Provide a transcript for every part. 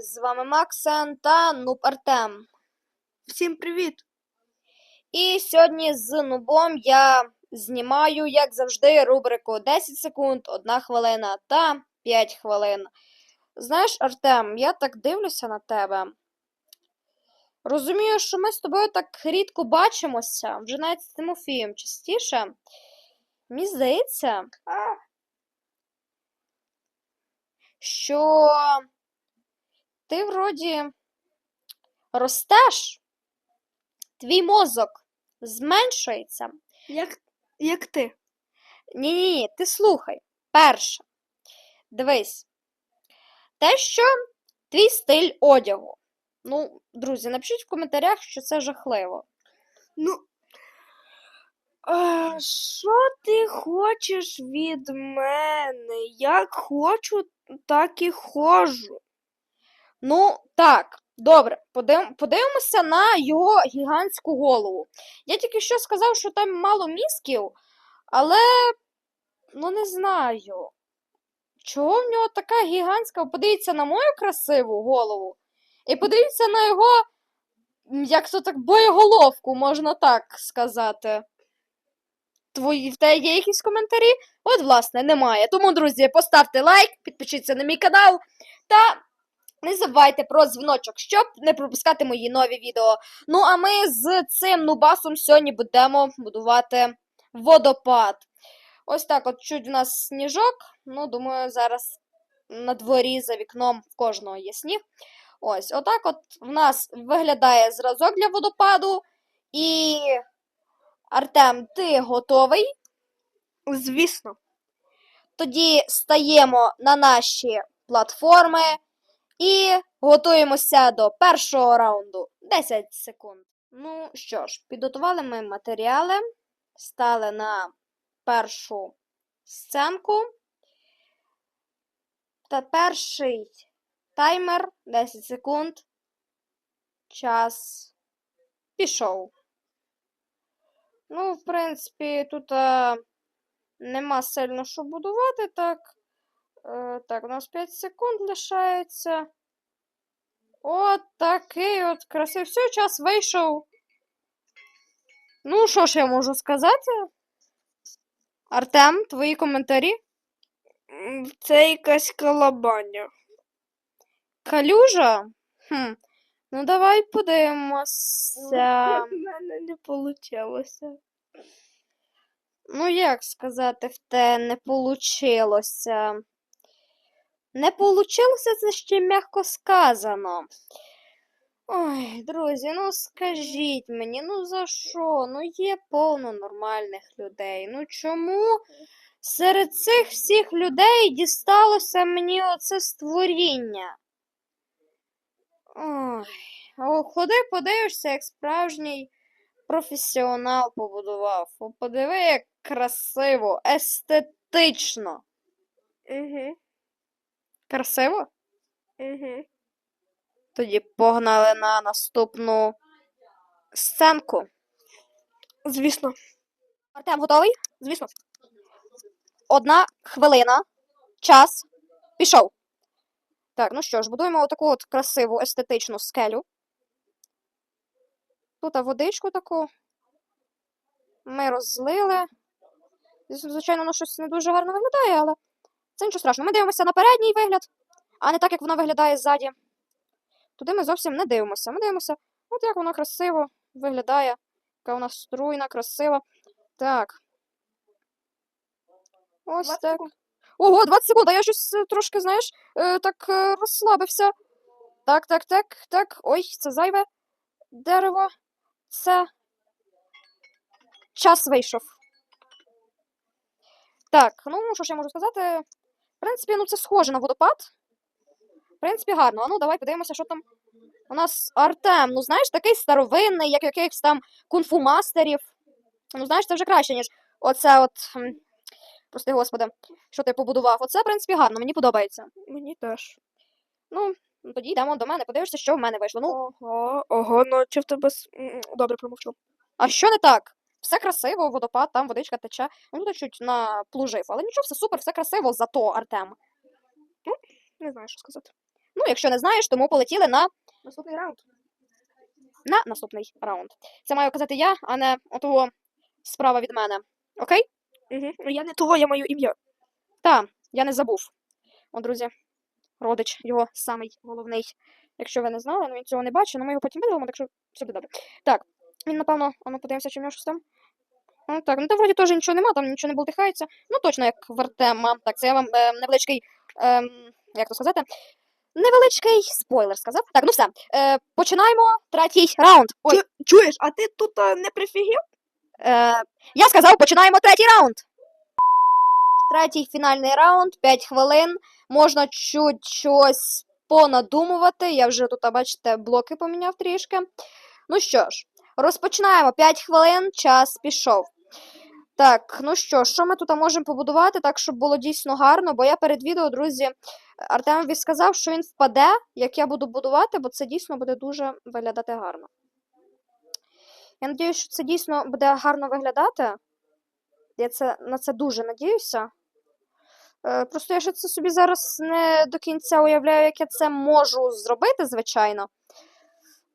з вами Максен та Нуб Артем. Всім привіт! І сьогодні з Нубом я знімаю, як завжди, рубрику 10 секунд, 1 хвилина та 5 хвилин. Знаєш, Артем, я так дивлюся на тебе. Розумію, що ми з тобою так рідко бачимося, вже навіть з Тимофієм частіше. Мені здається, що ти вроді ростеш, твій мозок зменшується. Як, як ти? Ні-ні, ні, ти слухай. Перше. Дивись. Те, що твій стиль одягу. Ну, друзі, напишіть в коментарях, що це жахливо. Ну. А, що ти хочеш від мене? Як хочу, так і ходжу. Ну, так, добре, подивимося на його гігантську голову. Я тільки що сказав, що там мало мізків, але ну не знаю. Чого в нього така гігантська? Подивіться на мою красиву голову. І подивіться на його, як то так, боєголовку, можна так сказати. Твої в тебе є якісь коментарі? От, власне, немає. Тому, друзі, поставте лайк, підпишіться на мій канал та не забувайте про дзвіночок, щоб не пропускати мої нові відео. Ну, а ми з цим нубасом сьогодні будемо будувати водопад. Ось так, от чуть у нас сніжок. Ну, думаю, зараз на дворі за вікном в кожного є сніг. Ось, отак от в нас виглядає зразок для водопаду. І Артем, ти готовий? Звісно. Тоді стаємо на наші платформи і готуємося до першого раунду. 10 секунд. Ну що ж, підготували ми матеріали, стали на першу сценку. Та перший таймер 10 секунд. Час пішов. Ну, в принципі, тут е, нема сильно що будувати, так. Е, так, у нас 5 секунд лишається. От такий от красивий. Все, час вийшов. Ну, що ж я можу сказати? Артем, твої коментарі? Це якась калабаня. Калюжа? Хм. Ну, давай подивимося. У мене не вийшло. Ну, як сказати, в те не получилося. Не получилося, це ще м'яко сказано. Ой, друзі, ну скажіть мені, ну за що? Ну є повно нормальних людей. Ну чому серед цих всіх людей дісталося мені оце створіння? Ой, о, ходи, подивишся, як справжній професіонал побудував. О, подиви, як красиво, естетично. Угу, Красиво? угу. Тоді погнали на наступну сценку. Звісно. Артем, готовий? Звісно. Одна хвилина. Час. Пішов. Так, ну що ж, будуємо отаку от красиву естетичну скелю. Тут водичку таку. Ми розлили. Звичайно, воно щось не дуже гарно виглядає, але це нічого страшного. Ми дивимося на передній вигляд, а не так, як воно виглядає ззаді. Туди ми зовсім не дивимося. Ми дивимося, от як воно красиво виглядає. Яка вона струйна, красива. Так. Ось 20 так. секунд. Ого, 20 секунд, а я щось е, трошки, знаєш, е, так е, розслабився. Так, так, так, так. Ой, це зайве дерево. Це. Час вийшов. Так, ну що ж я можу сказати? В принципі, ну це схоже на водопад. В принципі, гарно. А ну давай подивимося, що там. У нас Артем, ну знаєш, такий старовинний, як якихось там кунг-фу мастерів. Ну, знаєш, це вже краще, ніж оце от. Прости, господи, що ти побудував. Оце, в принципі, гарно, мені подобається. Мені теж. Ну, ну, тоді йдемо до мене, подивишся, що в мене вийшло. Ну, Ого, ого, ну чи в тебе. с- м, Добре, промовчу. а що не так? Все красиво, водопад, там водичка тече. Ну, тут чуть наплужив. Але нічого, все супер, все красиво, зато Артем. Не знаю, що сказати. Ну, якщо не знаєш, тому полетіли на Наступний раунд. на наступний раунд. Це маю казати я, а не отого справа від мене. Окей? Угу. Я не того, я маю ім'я. Та, я не забув. О, друзі, родич його самий головний. Якщо ви не знали, ну він цього не бачить, але ми його потім видалимо, так що все буде добре. Так, він, напевно, а ну подивимося, чи в нього щось там. Ну так, ну там вроді теж нічого нема, там нічого не болтихається. Ну точно, як в Артема. Так, це я вам е, невеличкий, ем, як то сказати, невеличкий спойлер сказав. Так, ну все. Е, починаємо третій раунд. Ой, Чу- чуєш, а ти тут а, не прифігів? Е, я сказав, починаємо третій раунд. Третій фінальний раунд, 5 хвилин. Можна чуть щось понадумувати. Я вже тут, а, бачите, блоки поміняв трішки. Ну що ж, розпочинаємо. 5 хвилин, час пішов. Так, ну що, що ми тут можемо побудувати так, щоб було дійсно гарно? Бо я перед відео, друзі, Артемові сказав, що він впаде, як я буду будувати, бо це дійсно буде дуже виглядати гарно. Я надіюся, що це дійсно буде гарно виглядати. Я це, на це дуже надіюся. Е, просто я ще це собі зараз не до кінця уявляю, як я це можу зробити, звичайно.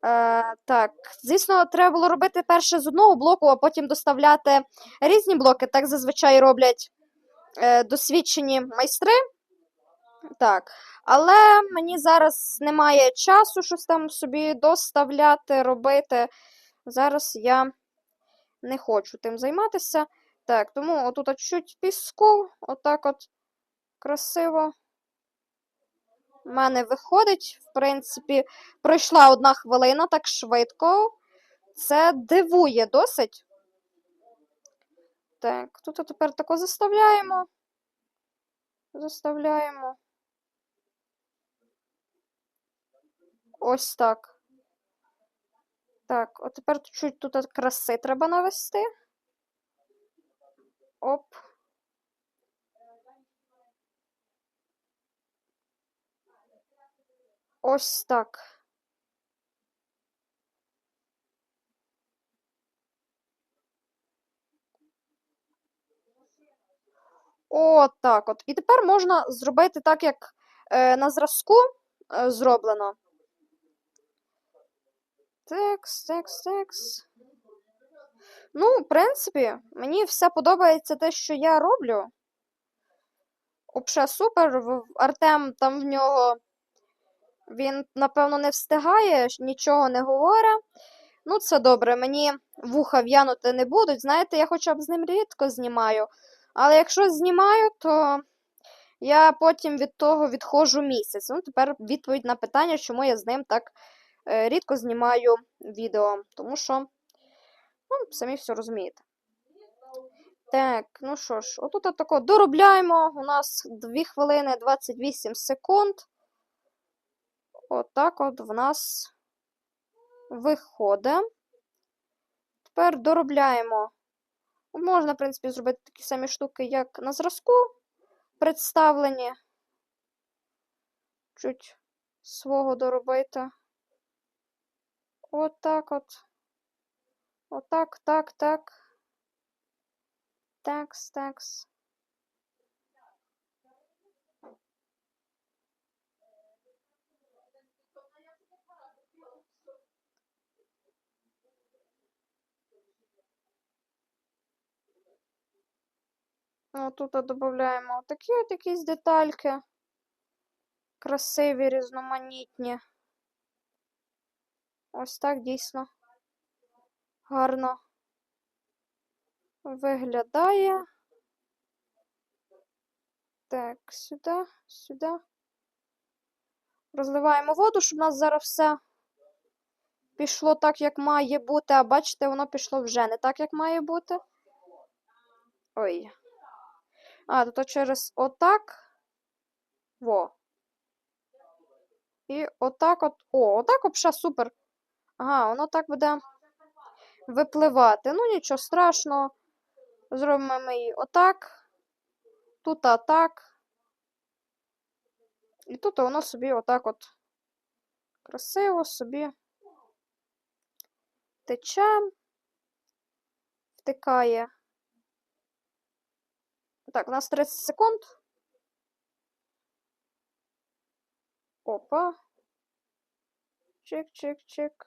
Е, так, звісно, треба було робити перше з одного блоку, а потім доставляти різні блоки. Так зазвичай роблять е, досвідчені майстри. Так. Але мені зараз немає часу щось там собі доставляти, робити. Зараз я не хочу тим займатися. Так, тому отут чуть піску, отак от красиво. Мене виходить, в принципі, пройшла одна хвилина так швидко. Це дивує досить. Так, тут тепер тако заставляємо. Заставляємо. Ось так. Так, от тепер чуть тут краси треба навести. Оп. Ось так. О, так от. І тепер можна зробити так, як е, на зразку е, зроблено. Текс, текс, текс. Ну, в принципі, мені все подобається те, що я роблю. Вообще супер. Артем там в нього. Він, напевно, не встигає, нічого не говорить. Ну, це добре, мені вуха в'янути не будуть. Знаєте, я хоча б з ним рідко знімаю. Але якщо знімаю, то я потім від того відходжу місяць. Ну, тепер відповідь на питання, чому я з ним так е, рідко знімаю відео. Тому що, ну, самі все розумієте. Так, ну що ж, отут отако доробляємо. У нас 2 хвилини 28 секунд. Отак от в нас виходить. Тепер доробляємо. Можна, в принципі, зробити такі самі штуки, як на зразку представлені. Чуть свого доробити. Отак от. Отак, так, так. Такс, такс. Тут додаємо такі от якісь детальки. Красиві, різноманітні. Ось так дійсно гарно виглядає. Так, сюди, сюди. Розливаємо воду, щоб у нас зараз все пішло так, як має бути. А бачите, воно пішло вже не так, як має бути. Ой. А, тут через отак. Во. І отак от. О, отак взагалі супер. Ага, воно так буде випливати. Ну, нічого страшного. Зробимо ми її отак. Тут отак. І тут воно собі отак от красиво собі тече, втикає. Так, у нас 30 секунд. Опа. Чик-чик-чик.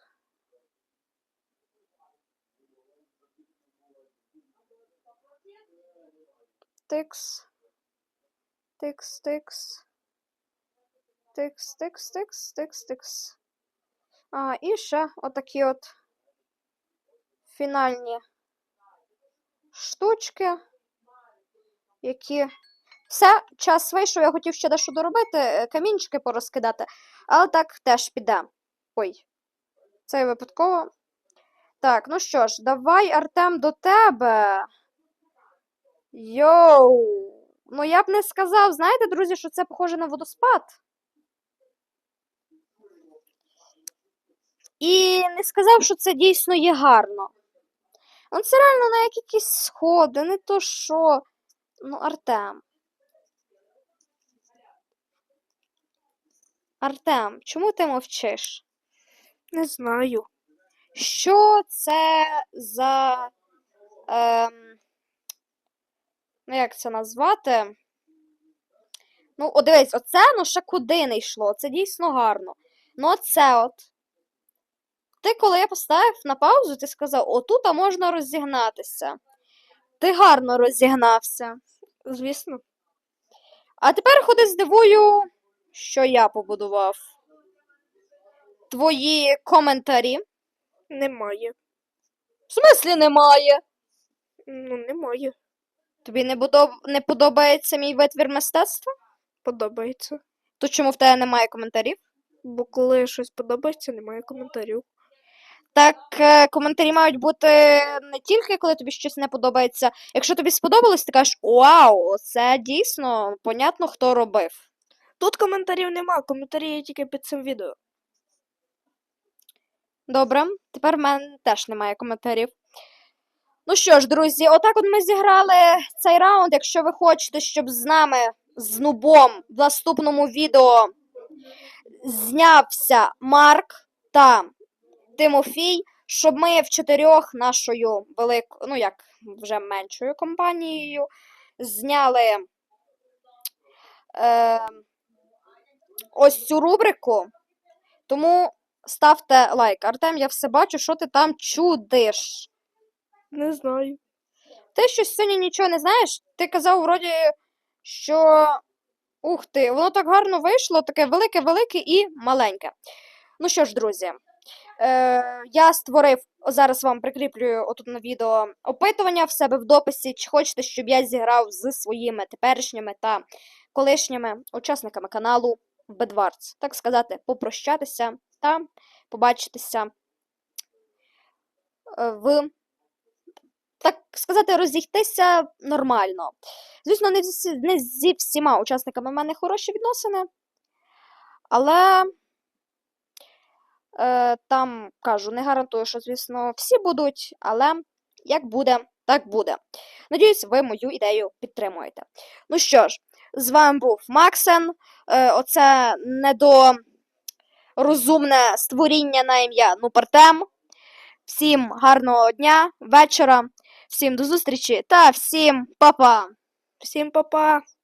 Тикс. Тикс, тикс. Тикс, тикс, тикс, тикс, тикс. А, і ще отакі от фінальні штучки, які. Все, час вийшов, я хотів ще дещо доробити, е, камінчики порозкидати, але так теж піде. Ой, це випадково. Так, ну що ж, давай, Артем, до тебе. Йоу. Ну я б не сказав, знаєте, друзі, що це похоже на водоспад. І не сказав, що це дійсно є гарно. Ну, це реально на якісь сходи, не то що. Ну, Артем. Артем, чому ти мовчиш? Не знаю. Що це за. Ем, ну, як це назвати? Ну, о, дивись, оце ну ще куди не йшло. Це дійсно гарно. Ну, оце от. Ти, коли я поставив на паузу, ти сказав, отут можна розігнатися. Ти гарно розігнався. Звісно, А тепер ходи здивую, що я побудував. Твої коментарі. немає. В смислі немає. Ну, немає. Тобі не, будов... не подобається мій витвір мистецтва? Подобається. То чому в тебе немає коментарів? Бо коли щось подобається, немає коментарів. Так е, коментарі мають бути не тільки коли тобі щось не подобається. Якщо тобі сподобалось, ти кажеш Вау, це дійсно понятно, хто робив. Тут коментарів нема, коментарі є тільки під цим відео. Добре, тепер в мене теж немає коментарів. Ну що ж, друзі, отак от ми зіграли цей раунд. Якщо ви хочете, щоб з нами, з нубом, в наступному відео знявся Марк та Тимофій, щоб ми в чотирьох нашою великою, ну як вже меншою компанією, зняли е, ось цю рубрику. Тому ставте лайк. Артем, я все бачу, що ти там чудиш. Не знаю. Ти щось сьогодні нічого не знаєш? Ти казав, вроді, що. Ух ти, воно так гарно вийшло, таке велике-велике і маленьке. Ну що ж, друзі, е, я створив, зараз вам прикріплюю отут на відео опитування в себе в дописі, чи хочете, щоб я зіграв з своїми теперішніми та колишніми учасниками каналу Bedwars. Так сказати, попрощатися та побачитися е, в так сказати, розійтися нормально. Звісно, не зі, не зі всіма учасниками в мене хороші відносини, але е, там кажу, не гарантую, що, звісно, всі будуть, але як буде, так буде. Надіюсь, ви мою ідею підтримуєте. Ну що ж, з вами був Максен. Е, оце недорозумне створіння на ім'я Нупартем. Всім гарного дня, вечора. Всім до зустрічі та всім па-па! Всім па-па!